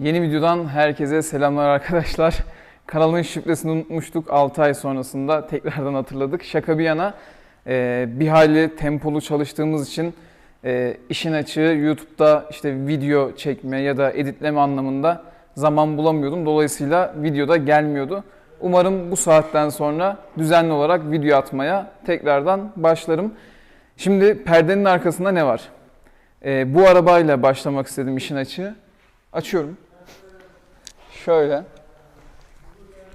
Yeni videodan herkese selamlar arkadaşlar. Kanalın şifresini unutmuştuk 6 ay sonrasında tekrardan hatırladık. Şaka bir yana e, bir hayli tempolu çalıştığımız için e, işin açığı YouTube'da işte video çekme ya da editleme anlamında zaman bulamıyordum. Dolayısıyla videoda gelmiyordu. Umarım bu saatten sonra düzenli olarak video atmaya tekrardan başlarım. Şimdi perdenin arkasında ne var? E, bu arabayla başlamak istedim işin açığı. Açıyorum. Şöyle.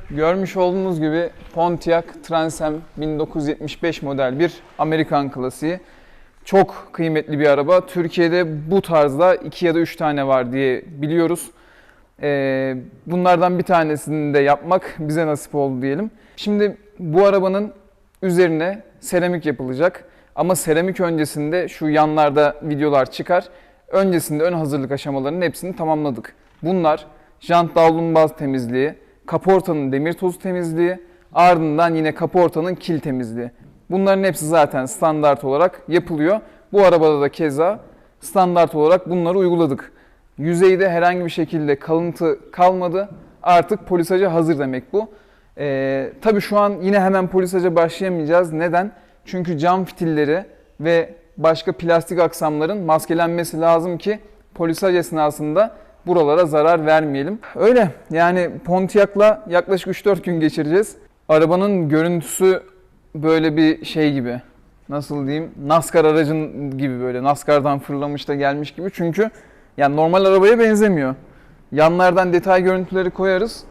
Görmüş olduğunuz gibi Pontiac Trans Am 1975 model bir Amerikan klasiği. Çok kıymetli bir araba. Türkiye'de bu tarzda 2 ya da 3 tane var diye biliyoruz. Ee, bunlardan bir tanesini de yapmak bize nasip oldu diyelim. Şimdi bu arabanın üzerine seramik yapılacak. Ama seramik öncesinde şu yanlarda videolar çıkar. Öncesinde ön hazırlık aşamalarının hepsini tamamladık. Bunlar jant davlumbaz temizliği, kaportanın demir tozu temizliği, ardından yine kaportanın kil temizliği. Bunların hepsi zaten standart olarak yapılıyor. Bu arabada da keza standart olarak bunları uyguladık. Yüzeyde herhangi bir şekilde kalıntı kalmadı. Artık polisaja hazır demek bu. Ee, tabii şu an yine hemen polisaja başlayamayacağız. Neden? Çünkü cam fitilleri ve başka plastik aksamların maskelenmesi lazım ki polisaj esnasında buralara zarar vermeyelim. Öyle yani Pontiac'la yaklaşık 3-4 gün geçireceğiz. Arabanın görüntüsü böyle bir şey gibi. Nasıl diyeyim? NASCAR aracın gibi böyle. NASCAR'dan fırlamış da gelmiş gibi. Çünkü yani normal arabaya benzemiyor. Yanlardan detay görüntüleri koyarız.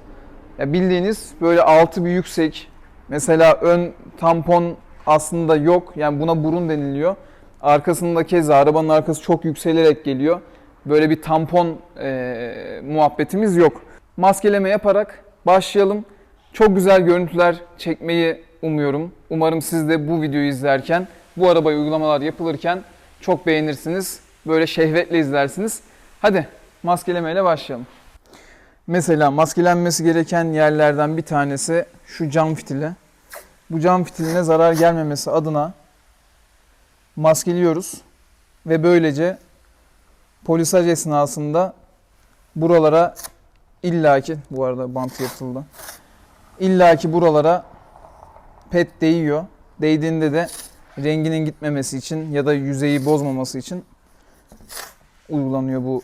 Ya bildiğiniz böyle altı bir yüksek. Mesela ön tampon aslında yok. Yani buna burun deniliyor. Arkasında keza arabanın arkası çok yükselerek geliyor. Böyle bir tampon e, muhabbetimiz yok. Maskeleme yaparak başlayalım. Çok güzel görüntüler çekmeyi umuyorum. Umarım siz de bu videoyu izlerken, bu arabaya uygulamalar yapılırken çok beğenirsiniz. Böyle şehvetle izlersiniz. Hadi maskelemeyle başlayalım. Mesela maskelenmesi gereken yerlerden bir tanesi şu cam fitili. Bu cam fitiline zarar gelmemesi adına maskeliyoruz ve böylece polisaj esnasında buralara illaki bu arada bant yırtıldı. illaki buralara pet değiyor. Değdiğinde de renginin gitmemesi için ya da yüzeyi bozmaması için uygulanıyor bu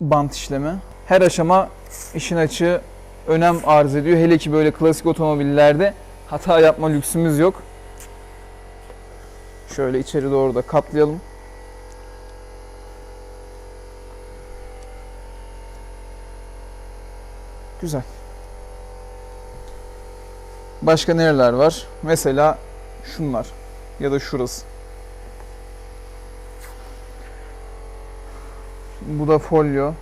bant işlemi. Her aşama işin açığı önem arz ediyor. Hele ki böyle klasik otomobillerde hata yapma lüksümüz yok. Şöyle içeri doğru da katlayalım. Güzel. Başka nereler var? Mesela şunlar ya da şurası. Bu da folyo.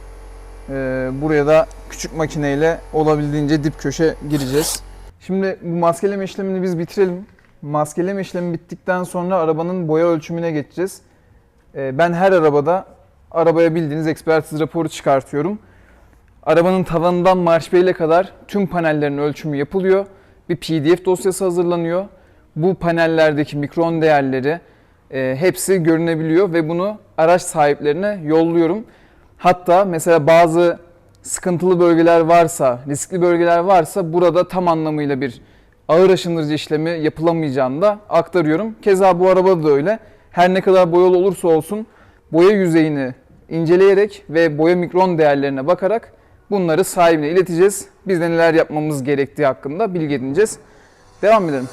Ee, buraya da küçük makineyle olabildiğince dip köşe gireceğiz. Şimdi bu maskeleme işlemini biz bitirelim. Maskeleme işlemi bittikten sonra arabanın boya ölçümüne geçeceğiz. Ee, ben her arabada arabaya bildiğiniz ekspertiz raporu çıkartıyorum. Arabanın tavanından marşbeyle kadar tüm panellerin ölçümü yapılıyor. Bir PDF dosyası hazırlanıyor. Bu panellerdeki mikron değerleri e, hepsi görünebiliyor ve bunu araç sahiplerine yolluyorum. Hatta mesela bazı sıkıntılı bölgeler varsa, riskli bölgeler varsa burada tam anlamıyla bir ağır aşındırıcı işlemi yapılamayacağını da aktarıyorum. Keza bu arabada da öyle. Her ne kadar boyalı olursa olsun boya yüzeyini inceleyerek ve boya mikron değerlerine bakarak bunları sahibine ileteceğiz. Biz de neler yapmamız gerektiği hakkında bilgi edineceğiz. Devam edelim.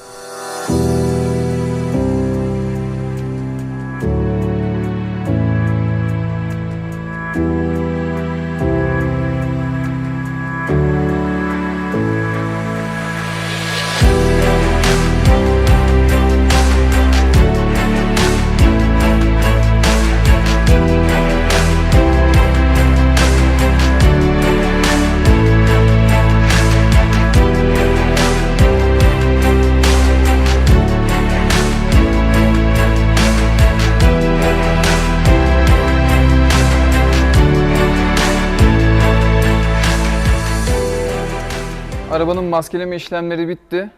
Arabanın maskeleme işlemleri bitti.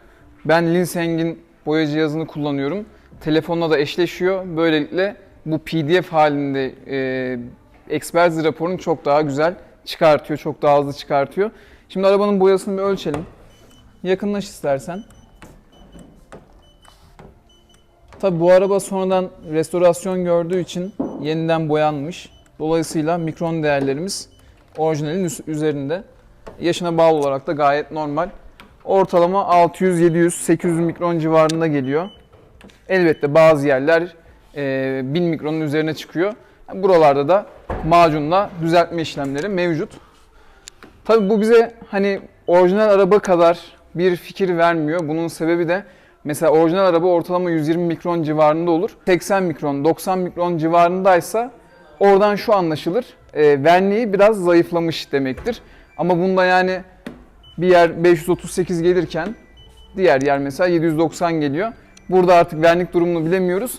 Ben Linseng'in boya cihazını kullanıyorum. Telefonla da eşleşiyor. Böylelikle bu PDF halinde e, ekspertiz raporunu çok daha güzel çıkartıyor. Çok daha hızlı çıkartıyor. Şimdi arabanın boyasını bir ölçelim. Yakınlaş istersen. Tabi bu araba sonradan restorasyon gördüğü için yeniden boyanmış. Dolayısıyla mikron değerlerimiz orijinalin üzerinde. Yaşına bağlı olarak da gayet normal. Ortalama 600, 700, 800 mikron civarında geliyor. Elbette bazı yerler e, 1000 mikronun üzerine çıkıyor. Buralarda da macunla düzeltme işlemleri mevcut. Tabii bu bize hani orijinal araba kadar bir fikir vermiyor. Bunun sebebi de mesela orijinal araba ortalama 120 mikron civarında olur. 80 mikron, 90 mikron civarındaysa oradan şu anlaşılır. E, verniği biraz zayıflamış demektir. Ama bunda yani bir yer 538 gelirken diğer yer mesela 790 geliyor. Burada artık vernik durumunu bilemiyoruz.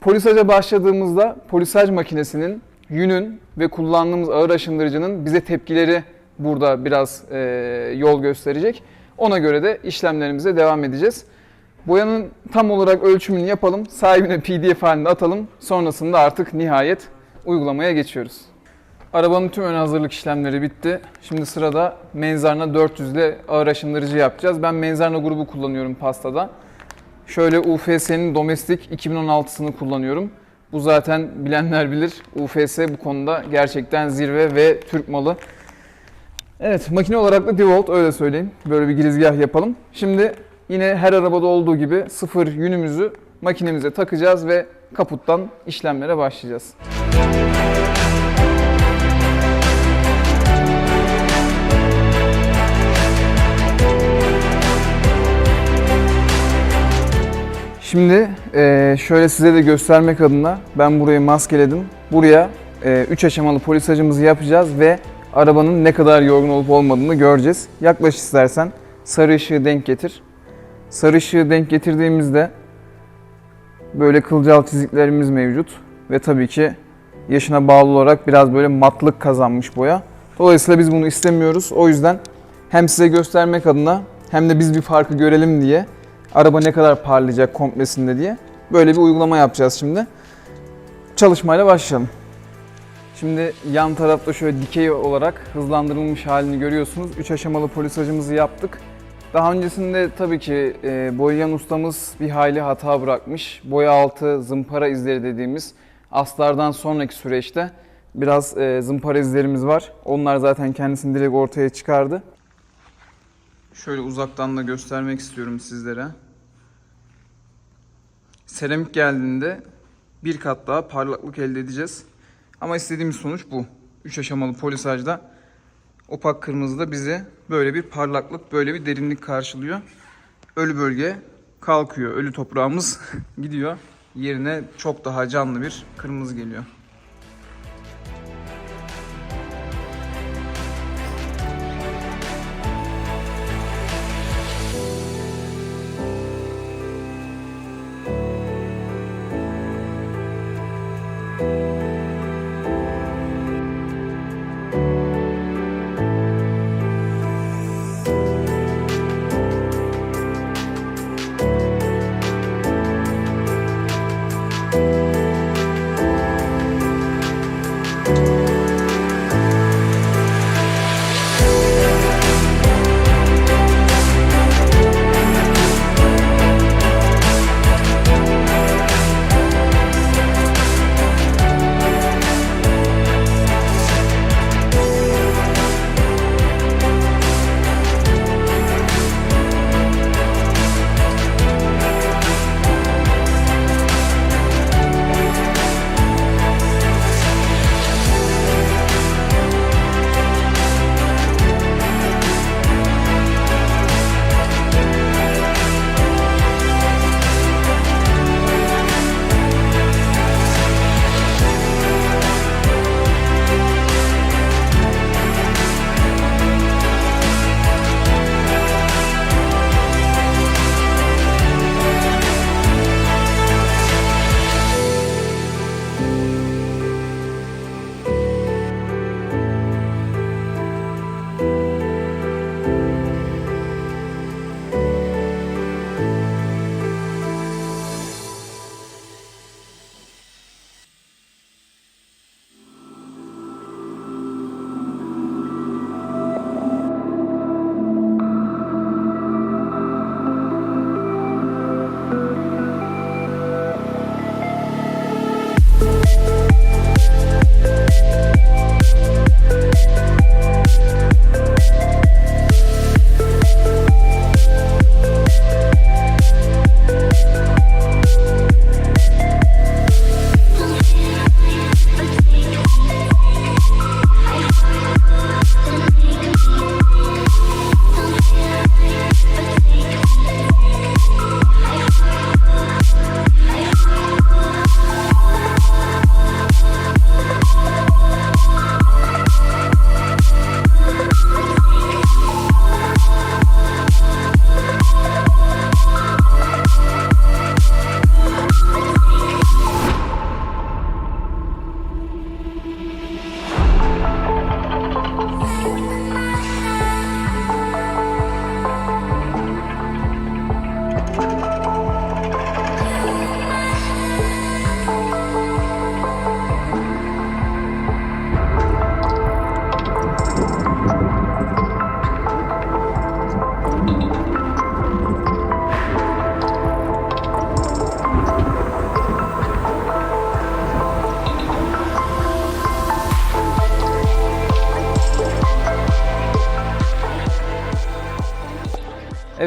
Polisaja başladığımızda polisaj makinesinin, yünün ve kullandığımız ağır aşındırıcının bize tepkileri burada biraz e, yol gösterecek. Ona göre de işlemlerimize devam edeceğiz. Boyanın tam olarak ölçümünü yapalım, sahibine pdf halinde atalım. Sonrasında artık nihayet uygulamaya geçiyoruz. Arabanın tüm ön hazırlık işlemleri bitti. Şimdi sırada Menzarna 400 ile ağır aşındırıcı yapacağız. Ben Menzarna grubu kullanıyorum pastada. Şöyle UFS'nin domestik 2016'sını kullanıyorum. Bu zaten bilenler bilir. UFS bu konuda gerçekten zirve ve Türk malı. Evet makine olarak da Devolt öyle söyleyeyim. Böyle bir girizgah yapalım. Şimdi yine her arabada olduğu gibi sıfır yünümüzü makinemize takacağız ve kaputtan işlemlere başlayacağız. Şimdi eee, şöyle size de göstermek adına ben burayı maskeledim. Buraya 3 aşamalı polisajımızı yapacağız ve arabanın ne kadar yorgun olup olmadığını göreceğiz. Yaklaş istersen sarı ışığı denk getir. Sarı ışığı denk getirdiğimizde böyle kılcal çiziklerimiz mevcut ve tabii ki yaşına bağlı olarak biraz böyle matlık kazanmış boya. Dolayısıyla biz bunu istemiyoruz. O yüzden hem size göstermek adına hem de biz bir farkı görelim diye araba ne kadar parlayacak komplesinde diye böyle bir uygulama yapacağız şimdi. Çalışmayla başlayalım. Şimdi yan tarafta şöyle dikey olarak hızlandırılmış halini görüyorsunuz. 3 aşamalı polisajımızı yaptık. Daha öncesinde tabii ki e, boyayan ustamız bir hayli hata bırakmış. Boya altı zımpara izleri dediğimiz aslardan sonraki süreçte biraz e, zımpara izlerimiz var. Onlar zaten kendisini direkt ortaya çıkardı. Şöyle uzaktan da göstermek istiyorum sizlere. Seramik geldiğinde bir kat daha parlaklık elde edeceğiz. Ama istediğimiz sonuç bu. 3 aşamalı polisajda opak kırmızıda bizi böyle bir parlaklık, böyle bir derinlik karşılıyor. Ölü bölge kalkıyor. Ölü toprağımız gidiyor. Yerine çok daha canlı bir kırmızı geliyor.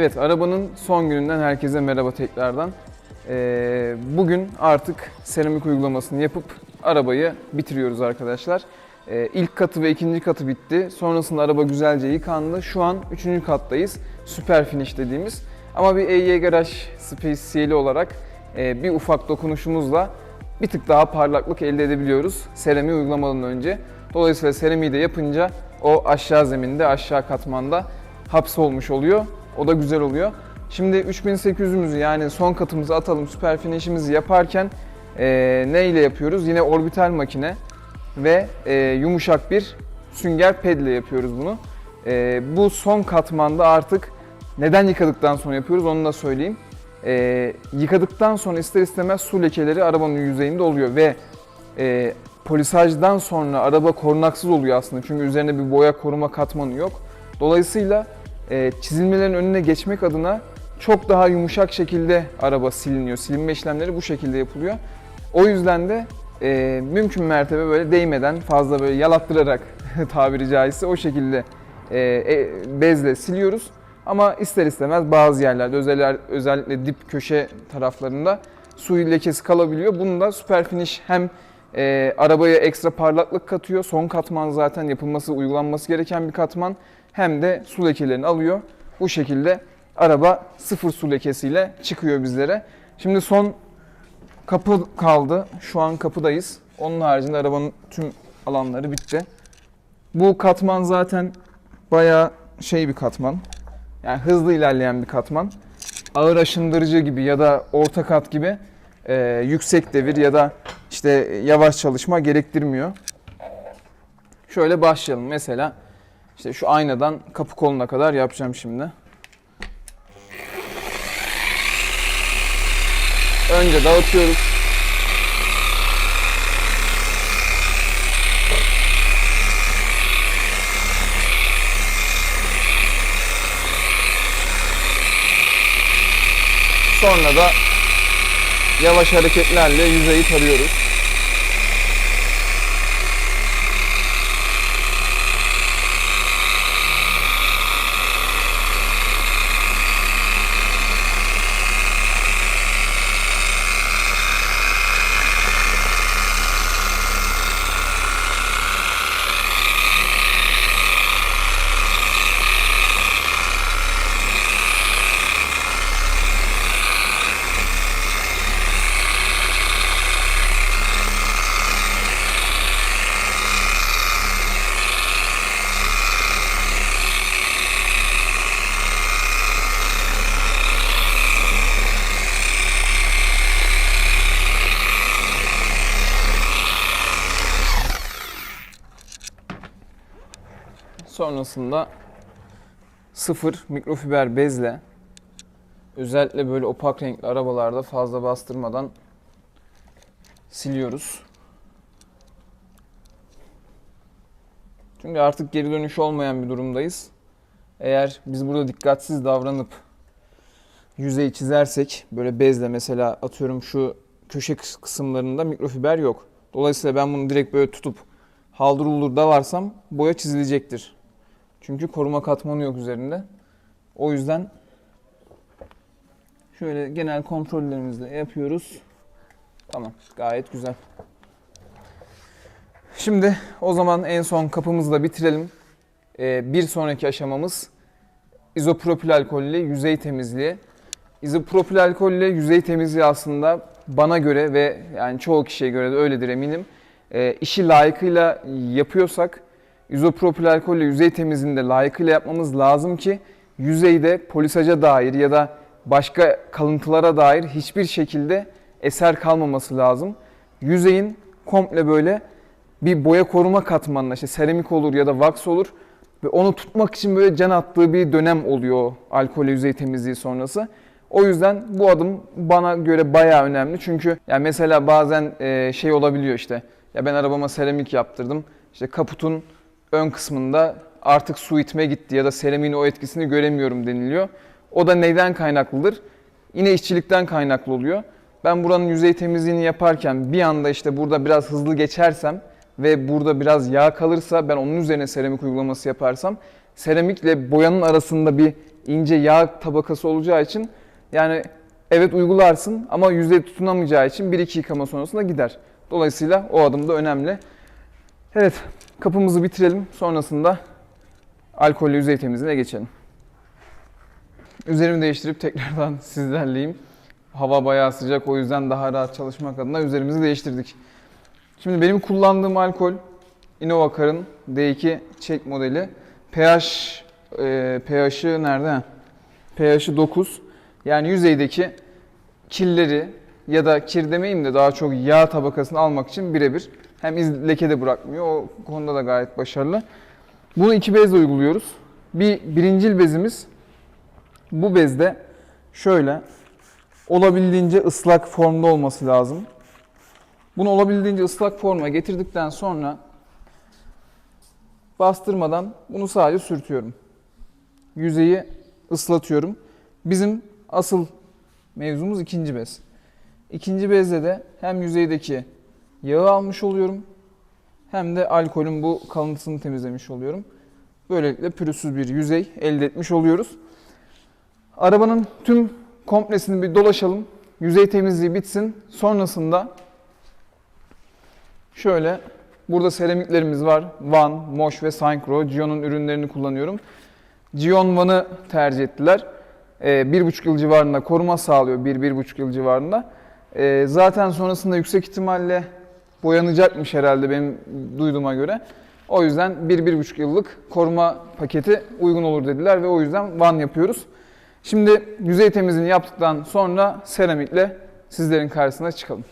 Evet, arabanın son gününden herkese merhaba tekrardan. Ee, bugün artık seramik uygulamasını yapıp arabayı bitiriyoruz arkadaşlar. Ee, ilk katı ve ikinci katı bitti. Sonrasında araba güzelce yıkandı. Şu an üçüncü kattayız. Süper finish dediğimiz. Ama bir EY Garaj spesiyeli olarak e, bir ufak dokunuşumuzla bir tık daha parlaklık elde edebiliyoruz seramiği uygulamadan önce. Dolayısıyla seramiği de yapınca o aşağı zeminde, aşağı katmanda hapsolmuş oluyor. O da güzel oluyor. Şimdi 3800'ümüzü yani son katımızı atalım, süper finish'imizi yaparken e, ne ile yapıyoruz? Yine orbital makine ve e, yumuşak bir sünger ped ile yapıyoruz bunu. E, bu son katmanda artık neden yıkadıktan sonra yapıyoruz onu da söyleyeyim. E, yıkadıktan sonra ister istemez su lekeleri arabanın yüzeyinde oluyor ve e, polisajdan sonra araba korunaksız oluyor aslında çünkü üzerine bir boya koruma katmanı yok. Dolayısıyla e, çizilmelerin önüne geçmek adına çok daha yumuşak şekilde araba siliniyor. Silinme işlemleri bu şekilde yapılıyor. O yüzden de e, mümkün mertebe böyle değmeden fazla böyle yalattırarak tabiri caizse o şekilde e, e, bezle siliyoruz. Ama ister istemez bazı yerlerde özeller, özellikle dip köşe taraflarında su lekesi kalabiliyor. Bunu da Super Finish hem e, arabaya ekstra parlaklık katıyor. Son katman zaten yapılması, uygulanması gereken bir katman. Hem de su lekelerini alıyor. Bu şekilde araba sıfır su lekesiyle çıkıyor bizlere. Şimdi son kapı kaldı. Şu an kapıdayız. Onun haricinde arabanın tüm alanları bitti. Bu katman zaten bayağı şey bir katman. Yani hızlı ilerleyen bir katman. Ağır aşındırıcı gibi ya da orta kat gibi e, yüksek devir ya da işte yavaş çalışma gerektirmiyor. Şöyle başlayalım. Mesela işte şu aynadan kapı koluna kadar yapacağım şimdi. Önce dağıtıyoruz. Sonra da yavaş hareketlerle yüzeyi tarıyoruz. Sonrasında sıfır mikrofiber bezle özellikle böyle opak renkli arabalarda fazla bastırmadan siliyoruz. Çünkü artık geri dönüş olmayan bir durumdayız. Eğer biz burada dikkatsiz davranıp yüzeyi çizersek böyle bezle mesela atıyorum şu köşe kıs- kısımlarında mikrofiber yok. Dolayısıyla ben bunu direkt böyle tutup haldır uldur dalarsam boya çizilecektir. Çünkü koruma katmanı yok üzerinde. O yüzden şöyle genel kontrollerimizle yapıyoruz. Tamam, gayet güzel. Şimdi o zaman en son kapımızı da bitirelim. Ee, bir sonraki aşamamız izopropil alkolle yüzey temizliği. İzopropil alkolle yüzey temizliği aslında bana göre ve yani çoğu kişiye göre de öyledir eminim. Ee, işi layıkıyla yapıyorsak izopropil alkolle yüzey temizliğinde layıkıyla yapmamız lazım ki yüzeyde polisaja dair ya da başka kalıntılara dair hiçbir şekilde eser kalmaması lazım. Yüzeyin komple böyle bir boya koruma katmanına işte seramik olur ya da wax olur ve onu tutmak için böyle can attığı bir dönem oluyor alkolle yüzey temizliği sonrası. O yüzden bu adım bana göre bayağı önemli. Çünkü yani mesela bazen e, şey olabiliyor işte. Ya ben arabama seramik yaptırdım. İşte kaputun ön kısmında artık su itme gitti ya da seramiğin o etkisini göremiyorum deniliyor. O da neyden kaynaklıdır? Yine işçilikten kaynaklı oluyor. Ben buranın yüzey temizliğini yaparken bir anda işte burada biraz hızlı geçersem ve burada biraz yağ kalırsa ben onun üzerine seramik uygulaması yaparsam seramikle boyanın arasında bir ince yağ tabakası olacağı için yani evet uygularsın ama yüzeye tutunamayacağı için 1-2 yıkama sonrasında gider. Dolayısıyla o adım da önemli. Evet kapımızı bitirelim. Sonrasında alkollü yüzey temizliğine geçelim. Üzerimi değiştirip tekrardan sizlerleyim. Hava bayağı sıcak o yüzden daha rahat çalışmak adına üzerimizi değiştirdik. Şimdi benim kullandığım alkol Innova Car'ın D2 Çek modeli. pH e, pH'ı nerede? pH'ı 9. Yani yüzeydeki kirleri ya da kir demeyeyim de daha çok yağ tabakasını almak için birebir. Hem iz leke de bırakmıyor. O konuda da gayet başarılı. Bunu iki bezle uyguluyoruz. Bir birincil bezimiz bu bezde şöyle olabildiğince ıslak formda olması lazım. Bunu olabildiğince ıslak forma getirdikten sonra bastırmadan bunu sadece sürtüyorum. Yüzeyi ıslatıyorum. Bizim asıl mevzumuz ikinci bez. İkinci bezde de hem yüzeydeki yağı almış oluyorum hem de alkolün bu kalıntısını temizlemiş oluyorum. Böylelikle pürüzsüz bir yüzey elde etmiş oluyoruz. Arabanın tüm komplesini bir dolaşalım. Yüzey temizliği bitsin. Sonrasında şöyle burada seramiklerimiz var. Van, Moş ve Syncro. Gion'un ürünlerini kullanıyorum. Gion Van'ı tercih ettiler. Ee, bir buçuk yıl civarında koruma sağlıyor. Bir, bir buçuk yıl civarında. Ee, zaten sonrasında yüksek ihtimalle boyanacakmış herhalde benim duyduğuma göre. O yüzden bir, bir buçuk yıllık koruma paketi uygun olur dediler ve o yüzden Van yapıyoruz. Şimdi yüzey temizliğini yaptıktan sonra seramikle sizlerin karşısına çıkalım.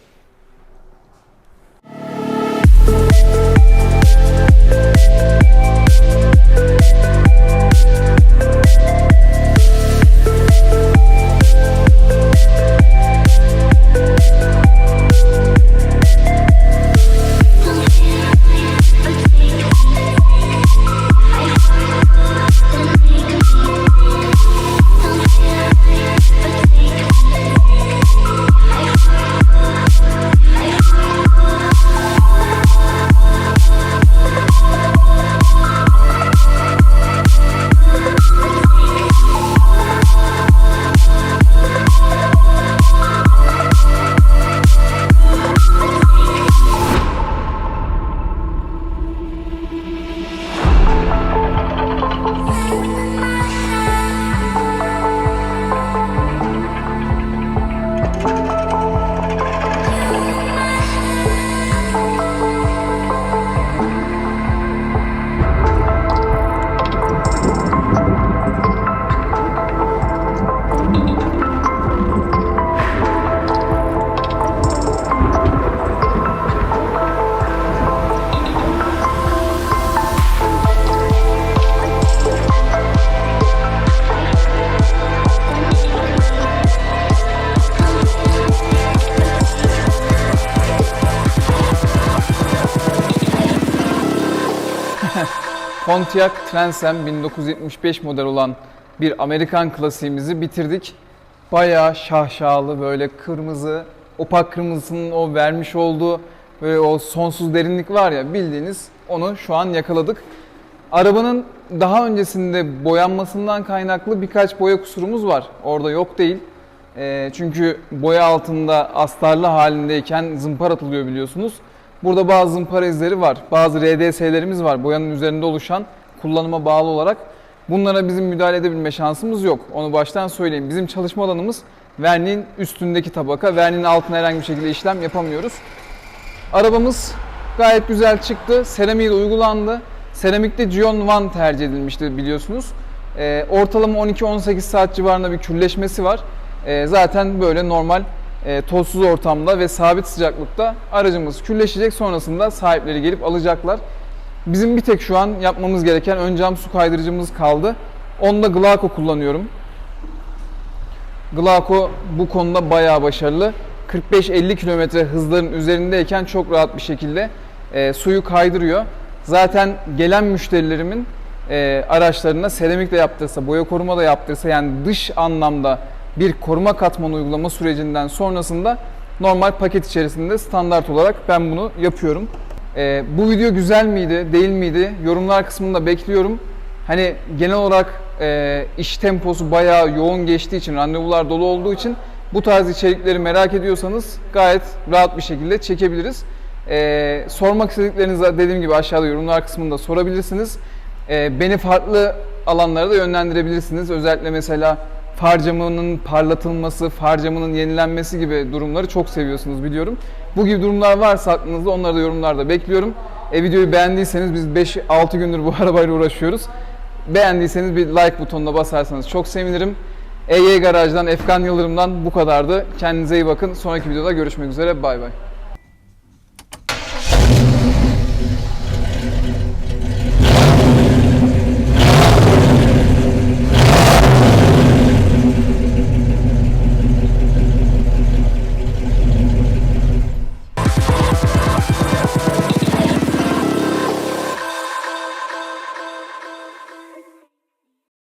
Pontiac Transam 1975 model olan bir Amerikan klasiğimizi bitirdik. Bayağı şahşalı böyle kırmızı, opak kırmızısının o vermiş olduğu böyle o sonsuz derinlik var ya bildiğiniz onu şu an yakaladık. Arabanın daha öncesinde boyanmasından kaynaklı birkaç boya kusurumuz var. Orada yok değil. Ee, çünkü boya altında astarlı halindeyken zımpara atılıyor biliyorsunuz. Burada bazı zımpara izleri var. Bazı RDS'lerimiz var boyanın üzerinde oluşan kullanıma bağlı olarak. Bunlara bizim müdahale edebilme şansımız yok. Onu baştan söyleyeyim. Bizim çalışma alanımız verniğin üstündeki tabaka. Verniğin altına herhangi bir şekilde işlem yapamıyoruz. Arabamız gayet güzel çıktı. Seramiği de uygulandı. Seramikte Gion One tercih edilmişti biliyorsunuz. Ee, ortalama 12-18 saat civarında bir külleşmesi var. Ee, zaten böyle normal e, tozsuz ortamda ve sabit sıcaklıkta aracımız külleşecek. Sonrasında sahipleri gelip alacaklar. Bizim bir tek şu an yapmamız gereken ön cam su kaydırıcımız kaldı. Onda Glaco kullanıyorum. Glaco bu konuda bayağı başarılı. 45-50 km hızların üzerindeyken çok rahat bir şekilde e, suyu kaydırıyor. Zaten gelen müşterilerimin e, araçlarına seramik de yaptırsa, boya koruma da yaptırsa yani dış anlamda bir koruma katmanı uygulama sürecinden sonrasında normal paket içerisinde standart olarak ben bunu yapıyorum. Ee, bu video güzel miydi, değil miydi? Yorumlar kısmında bekliyorum. Hani genel olarak e, iş temposu bayağı yoğun geçtiği için, randevular dolu olduğu için bu tarz içerikleri merak ediyorsanız gayet rahat bir şekilde çekebiliriz. E, sormak istediklerinizi dediğim gibi aşağıda yorumlar kısmında sorabilirsiniz. E, beni farklı alanlara da yönlendirebilirsiniz. Özellikle mesela far camının parlatılması, far camının yenilenmesi gibi durumları çok seviyorsunuz biliyorum. Bu gibi durumlar varsa aklınızda onları da yorumlarda bekliyorum. E, videoyu beğendiyseniz biz 5-6 gündür bu arabayla uğraşıyoruz. Beğendiyseniz bir like butonuna basarsanız çok sevinirim. EY Garaj'dan, Efkan Yıldırım'dan bu kadardı. Kendinize iyi bakın. Sonraki videoda görüşmek üzere. Bay bay.